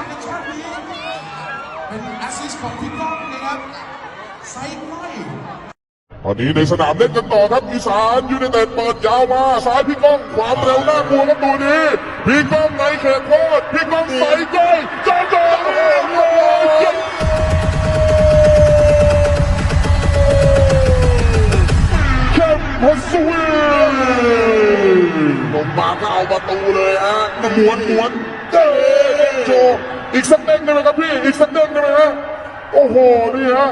อนในช่วงนี้ เป็นแอสซิสต์ของพี่ก้องนะครับไซด์ก้อยตอนนี้ในสนามเล่นกันต่อครับอีสานยูไนเต็ดเปิดยาวมาซ้ายพี่ก้องความเร็วน่ากลัวครับตัวนี้พี่ก้องในเขตโทษพี่ก้องใส่ก้อยจ้าจ้าเข้มพัสวีลงมาก็เอาประตูเลยฮะม้วนม้วนเด้ โจอีกสักเด้งได้ไหมครับพี่อีกสักเด้งได้ไหมฮะโอ้โหนี่ฮะ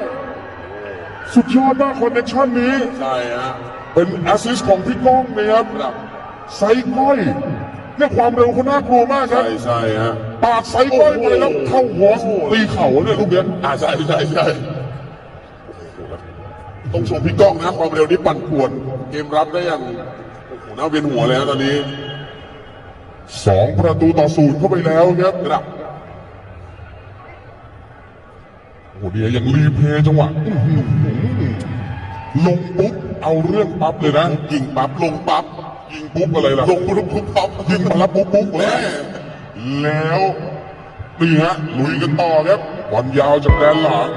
สุดยอดมากคอนเนคชั่นนี้ ใช่ฮะเป็นแอสซิสต์ของพี่ก้องนะครับครับไซก้อยเนี่ยความเร็วเขาน่ากลัวมากครับใช่ใช่ฮะปาดไซก้อยไปแล้วเข้าหัวตีเข่าเนี่ยลูกเนี้ยอ่าใช่ใช่ใช่ต้องชมพี่ก้องนะความเร็วนี้ปั่นป่วน เกมรับได้อย่างโอ้โหน่าเวียนหัวเลยนะตอนนี้ สองประตูต่อศูนย์เข้าไปแล้วครับครับโอ้โหเดียยังรีเพย์จังหวะอื้อหือลงปุ๊บเอาเรื่องปั๊บเลยนะ ยิงปั๊บลงปั๊บยิงปุ๊บอะไรล่ะลงปุ๊บปุ๊บปั๊บยิงมาแล้วปุ๊บปุ๊บแม่แล้วนี่ฮะลุยกันต่อครับบอลยาวจากแดนหลัง